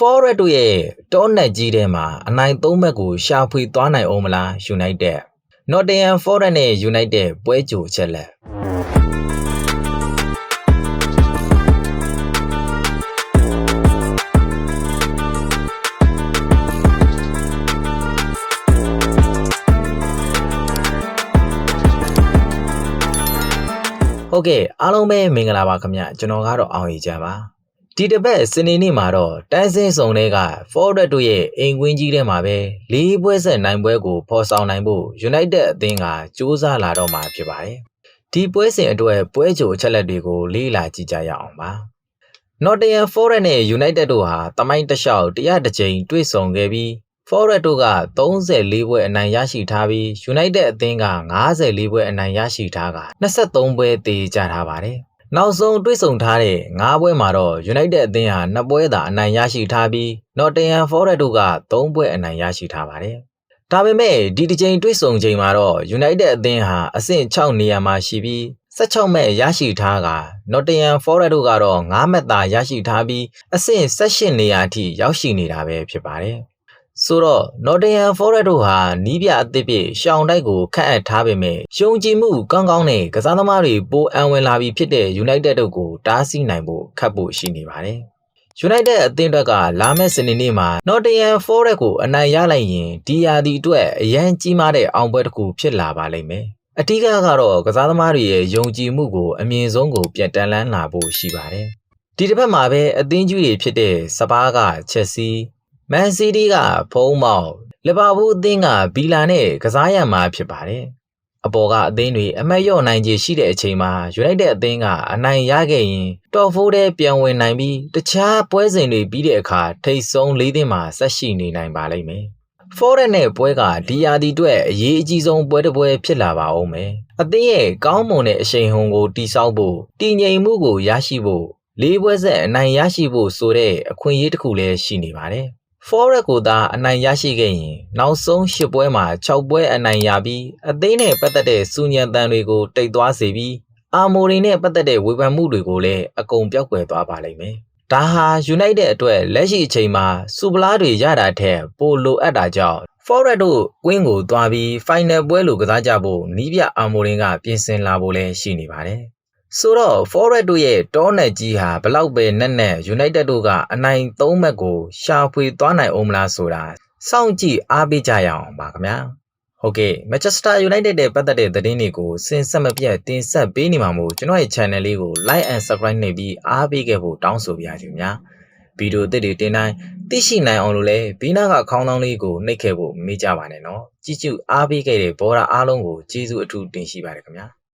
Forward တို့ရဲ့တောနက်ကြီးထဲမှာအနိုင်သုံးဘက်ကိုရှာဖွေသွားနိုင်အောင်မလား United Nottingham Forest နဲ့ United ပွဲကြိုချက်လက်ဟုတ်ကဲ့အားလုံးပဲမင်္ဂလာပါခင်ဗျကျွန်တော်ကတော့အောင်ရီချမ်းပါ ဒီတစ်ပတ်စနေနေ့မှာတော့တန်းစင်းစုံတွေက Forward တို့ရဲ့အိမ်ကွင်းကြီးထဲမှာပဲလေးပွဲဆက်နိုင်ပွဲကိုဖော်ဆောင်နိုင်ဖို့ United အသင်းကစူးစမ်းလာတော့မှာဖြစ်ပါတယ်ဒီပွဲစဉ်အတွက်ပွဲကြိုအချက်လက်တွေကိုလေ့လာကြည့်ကြရအောင်ပါ Nottingham Forest နဲ့ United တို့ဟာတမိုင်းတစ်လျှောက်100တကြိမ်တွေ့ဆုံခဲ့ပြီး Forest တို့က34ပွဲအနိုင်ရရှိထားပြီး United အသင်းက54ပွဲအနိုင်ရရှိထားက23ပွဲတည်ကြထားပါတယ်။ နောက်ဆုံးတွေ့ဆုံထားတဲ့5ပွဲမှာတော့ United အသင်းဟာ2ပွဲသာအနိုင်ရရှိထားပြီး Nottingham Forest တို့က3ပွဲအနိုင်ရရှိထားပါတယ်။ဒါပေမဲ့ဒီတစ်ချိန်တွေ့ဆုံချိန်မှာတော့ United အသင်းဟာအဆင့်6နေရာမှာရှိပြီး16မဲ့ရရှိထားက Nottingham Forest တို့ကတော့9မဲ့သာရရှိထားပြီးအဆင့်18နေရာအထိရောက်ရှိနေတာပဲဖြစ်ပါတယ်။ ဆိုတော့ Nottingham Forest တို့ဟာနီးပြအသစ်ပြည့်ရှောင်းတိုက်ကိုခန့်အပ်ထားပေမဲ့ယုံကြည်မှုကောင်းကောင်းနဲ့ကစားသမားတွေပိုအံဝင်လာပြီးဖြစ်တဲ့ United တို့ကိုတားဆီးနိုင်ဖို့ခက်ဖို့ရှိနေပါတယ်။ United အသင်းတွေကလာမယ့်စနေနေ့မှာ Nottingham Forest ကိုအနိုင်ရလိုက်ရင်ဒီယာဒီအတွက်အရန်ကြီးမားတဲ့အောင်ပွဲတစ်ခုဖြစ်လာပါလိမ့်မယ်။အထူးကတော့ကစားသမားတွေရဲ့ယုံကြည်မှုကိုအမြင့်ဆုံးကိုပြတ်တန်းလန်းလာဖို့ရှိပါတယ်။ဒီတစ်ဖက်မှာပဲအသင်းကြီးတွေဖြစ်တဲ့စပါးကချက်စီ မန်စီးတီးကဖုံးမောက်လီဗာပူးအသင်းကဘီလာနဲ့ကစားရမှာဖြစ်ပါတယ်။အပေါ်ကအသင်းတွေအမတ်ရော့နိုင်ခြေရှိတဲ့အချိန်မှာ United အသင်းကအနိုင်ရခဲ့ရင်တော်ဖိုးတဲ့ပြန်ဝင်နိုင်ပြီးတခြားပွဲစဉ်တွေပြီးတဲ့အခါထိတ်ဆုံး၄သင်းမှာဆက်ရှိနေနိုင်ပါလိမ့်မယ်။ Forest နဲ့ပွဲကဒီယာဒီအတွက်အရေးအကြီးဆုံးပွဲတစ်ပွဲဖြစ်လာပါဦးမယ်။အသင်းရဲ့ကောင်းမွန်တဲ့အရှိန်ဟုန်ကိုတိစောက်ဖို့တည်ငြိမ်မှုကိုရရှိဖို့လေးပွဲဆက်အနိုင်ရရှိဖို့ဆိုတဲ့အခွင့်အရေးတစ်ခုလည်းရှိနေပါတယ်။ Forest ကိုသာအနိုင်ရရှိခဲ့ရင်နောက်ဆုံး၈ပွဲမှာ6ပွဲအနိုင်ရပြီးအသင်းနဲ့ပတ်သက်တဲ့စူညံတန်တွေကိုတိတ်သွားစေပြီးအာမိုရီနဲ့ပတ်သက်တဲ့ဝေဖန်မှုတွေကိုလည်းအကုန်ပြောက်ကွယ်သွားပါလိမ့်မယ်။ဒါဟာ United အတွက်လက်ရှိအချိန်မှာစူပလာတွေရတာထက်ပိုလိုအပ်တာကြောင့် Forest တို့ကွင်းကိုသွားပြီး Final ပွဲလိုကစားကြဖို့နီးပြအာမိုရင်ကပြင်ဆင်လာဖို့လည်းရှိနေပါတယ်။ ဆိုတော့ Forward တို့ရဲ့တောနယ်ကြီးဟာဘလောက်ပဲနဲ့နဲ့ United တို့ကအနိုင်၃မှတ်ကို ရှာဖွေသွားနိုင်အောင်မလားဆိုတာစောင့်ကြည့်အားပေးကြရအောင်ပါခင်ဗျာဟုတ်ကဲ့ Manchester United ရဲ့ပတ်သက်တဲ့သတင်းတွေကိုစင်ဆက်မပြတ်တင်ဆက်ပေးနေမှာမို့ကျွန်တော်ရဲ့ channel လေးကို like and subscribe နှိပ်ပြီးအားပေးခဲ့ဖို့တောင်းဆိုပါရစေခင်ဗျာဗီဒီယိုသစ်တွေတင်တိုင်းသိရှိနိုင်အောင်လို့လည်းဘေးနားကခေါင်းလောင်းလေးကိုနှိပ်ခဲ့ဖို့မေ့ကြပါနဲ့နော်ကြည့်ကြည့်အားပေးခဲ့တဲ့ဘောရာအားလုံးကိုကျေးဇူးအထူးတင်ရှိပါတယ်ခင်ဗျာ